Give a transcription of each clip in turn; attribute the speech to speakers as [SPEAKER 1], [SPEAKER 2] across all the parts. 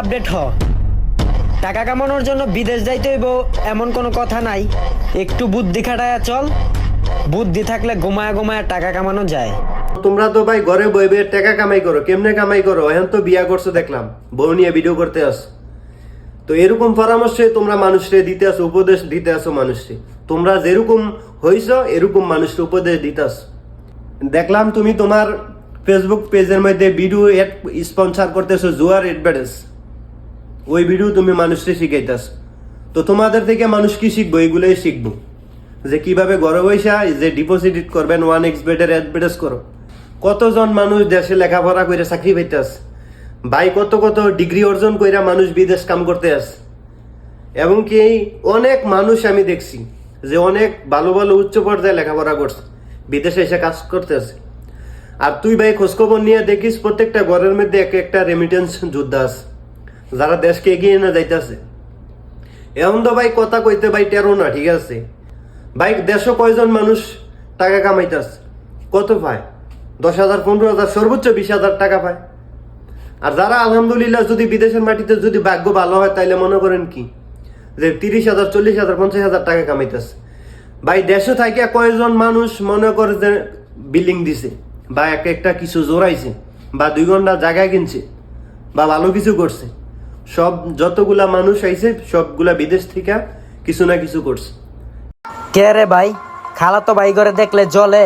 [SPEAKER 1] Update হ। টাকা কামানোর জন্য বিদেশ যাইতে হইব, এমন কোনো কথা নাই। একটু বুদ্ধি খাটায়া চল। বুদ্ধি থাকলে ঘুমায়া ঘুমায়া টাকা কামানো যায়।
[SPEAKER 2] তোমরা তো ভাই ঘরে বই বইয়ে টাকা কামাই করো, কেমনে কামাই করো? এখন তো বিয়া করছ দেখলাম। বউ নিয়ে ভিডিও করতে আস। তো এরকম পরামর্শে তোমরা মানুষকে দিতে আসো, উপদেশ দিতে আসো মানুষকে তোমরা যেরকম হইছ, এরকম মানুষকে উপদেশ দিতে আসো। দেখলাম তুমি তোমার ফেসবুক পেজের মধ্যে ভিডিও স্পন্সার করতেছো, জুয়ার অ্যাডভার্টাইজ ওই ভিডিও তুমি মানুষকে শিখাইতাস তো তোমাদের থেকে মানুষ কি শিখব? এগুলোই শিখব। যে কীভাবে ঘরে বৈশা যে ডিপোজিট করবেন ওয়ান এক্স বেডের অ্যাডভার্টাইজ করো। কতজন মানুষ দেশে লেখাপড়া করে চাকরি পাইতাস ভাই, কত কত ডিগ্রি অর্জন কইরা মানুষ বিদেশ কাম করতে আস। এবং কি অনেক মানুষ আমি দেখছি যে অনেক ভালো ভালো উচ্চ পর্যায়ে লেখাপড়া করছে, বিদেশে এসে কাজ করতে আছে। আর তুই ভাই খোঁজখবর নিয়ে দেখিস, প্রত্যেকটা ঘরের মধ্যে এক একটা রেমিটেন্স যোদ্ধা আছে। যারা দেশকে এগিয়ে না যাইতেছে। এমন তো ভাই কথা কইতে ভাই টেরো না, ঠিক আছে? ভাই দেশও কয়জন মানুষ টাকা কামাইতেছে? কত পায় দশ হাজার, পনেরো হাজার, সর্বোচ্চ বিশ হাজার টাকা পায় আর যারা আলহামদুলিল্লাহ যদি বিদেশের মাটিতে যদি ভাগ্য ভালো হয়, তাইলে মনে করেন কি? যে তিরিশ হাজার, চল্লিশ হাজার, পঞ্চাশ হাজার টাকা কামাইতেছে। ভাই, দেশে থাকে কয়জন মানুষ মনে করে যে বিল্ডিং দিছে? বা এক একটা কিছু জোরাইছে বা দুই ঘণ্টা জায়গা কিনছে? বা ভালো কিছু করছে? সব যতগুলা মানুষ আইছে সবগুলা বিদেশ থেকে কিছু না কিছু করছে।
[SPEAKER 1] কে রে ভাই? খালা তো ভাই করে দেখলে চলে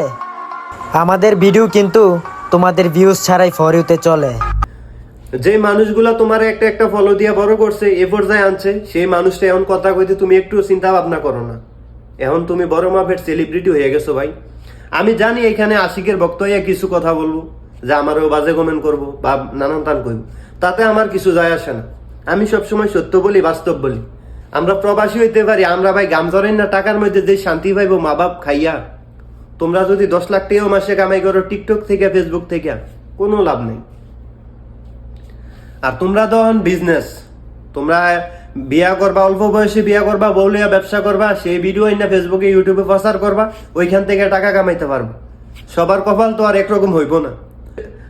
[SPEAKER 1] আমাদের ভিডিও কিন্তু তোমাদের ভিউজ ছাড়াই ফরিউতে চলে।
[SPEAKER 2] যে মানুষগুলা তোমার একটা একটা ফলো দিয়া বড় করছে এ পর্যায়ে আনছে সেই মানুষটা এমন কথা কইতে তুমি একটু চিন্তা ভাবনা করো না। এখন তুমি বড় মাপের সেলিব্রিটি হয়ে গেছো ভাই। আমি জানি এখানে আশিকের বক্ত হইয়া কিছু কথা বলব যে আমারও বাজে কমেন্ট করব বা নানান তান করব তাতে আমার কিছু যায় আসে না। আমি সবসময় সত্য বলি, বাস্তব বলি। আমরা প্রবাসী হইতে পারি, আমরা ভাই গাম ধরেন না, টাকার মধ্যে যে শান্তি পাইবো, মা বাপ খাইয়া। তোমরা যদি দশ লাখ টাকাও মাসে কামাই করো, টিকটক থেকে ফেসবুক থেকে, কোনো লাভ নেই। আর তোমরা তখন বিজনেস তোমরা বিয়া করবা, অল্প বয়সে বিয়া করবা বউলিয়া ব্যবসা করবা, সেই ভিডিও না ফেসবুকে ইউটিউবে প্রচার করবা, ওইখান থেকে টাকা কামাইতে পারব। সবার কপাল তো আর একরকম হইব না।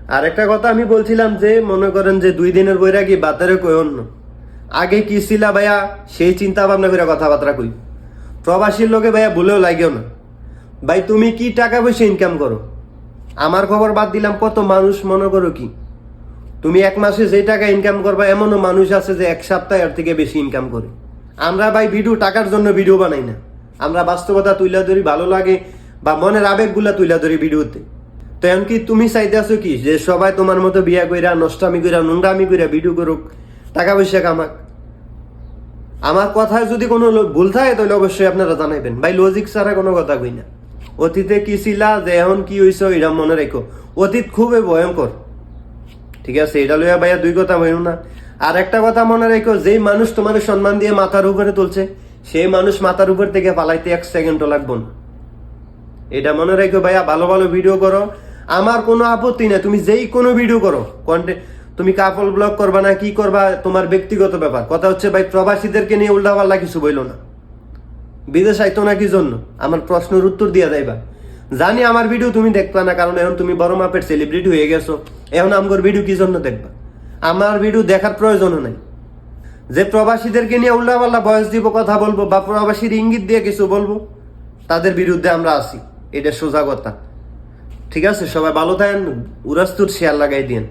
[SPEAKER 2] আর একটা কথা আমি বলছিলাম যে, মনে করেন যে দুই দিনের বৈরাগী বাতারে কই অন্য আগে কি ছিলা ভাইয়া? সেই চিন্তা ভাবনা করে কথাবার্তা কই। প্রবাসীর লোকে ভাইয়া ভুলেও লাগেও না। ভাই, তুমি কি টাকা পয়সা ইনকাম করো? আমার খবর বাদ দিলাম, কত মানুষ মনে করো কি? তুমি এক মাসে যে টাকা ইনকাম করবা, এমনও মানুষ আছে যে এক সপ্তাহ এর থেকে বেশি ইনকাম করে। আমরা ভাই ভিডিও, টাকার জন্য ভিডিও বানাই না। আমরা বাস্তবতা তুলে ধরি, ভালো লাগে বা মনের আবেগগুলা তুলে ধরি ভিডিওতে। তো এমনকি তুমি চাইতে আছো কি? যে সবাই তোমার মতো বিয়া কইরা, নষ্টামি কইরা নোংরামি কইরা ভিডিও করুক, টাকা পয়সা কামাক। আমার কথায় যদি কোনো ভুল থাকে, তাহলে অবশ্যই আপনারা জানাইবেন। ভাই লজিক ছাড়া কোনো কথা কই না। অতীতে কি ছিলা, যে এখন কি হইছো, এটা মনে রেখো। অতীত খুবই ভয়ঙ্কর। ঠিক আছে, এটা লইয়া ভাইয়া দুই কথা বইন না। আর একটা কথা মনে রেখো, যেই মানুষ তোমার সম্মান দিয়ে মাথার উপরে তুলছে, সেই মানুষ মাথার উপর থেকে পালাইতে এক সেকেন্ডও লাগবো না। এটা মনে রেখো ভাইয়া, ভালো ভালো ভিডিও করো। আমার কোনো আপত্তি না তুমি যেই কোনো ভিডিও করো। কন্টেন্ট তুমি কাপল ব্লগ করবা না, কি করবা, তোমার ব্যক্তিগত ব্যাপার। কথা হচ্ছে ভাই, প্রবাসীদেরকে নিয়ে উল্টা পাল্লা কিছু বইলো না। বিদেশ আইতো না কি জন্য? আমার প্রশ্নের উত্তর দিয়ে যাইবা জানি আমার ভিডিও তুমি দেখবা না, কারণ এখন তুমি বড় মাপের সেলিব্রিটি হয়ে গেছো। এখন আমার ভিডিও কি জন্য দেখবা? আমার ভিডিও দেখার প্রয়োজনও নাই। যে প্রবাসীদেরকে নিয়ে উল্লাপাল্লা বয়স দিব কথা বলব, বা প্রবাসীর ইঙ্গিত দিয়ে কিছু বলব, তাদের বিরুদ্ধে আমরা আসি এটা সোজা কথা। ঠিক আছে সবাই ভালো থাকেন উরাস্তুর শেয়ার লাগাই দিন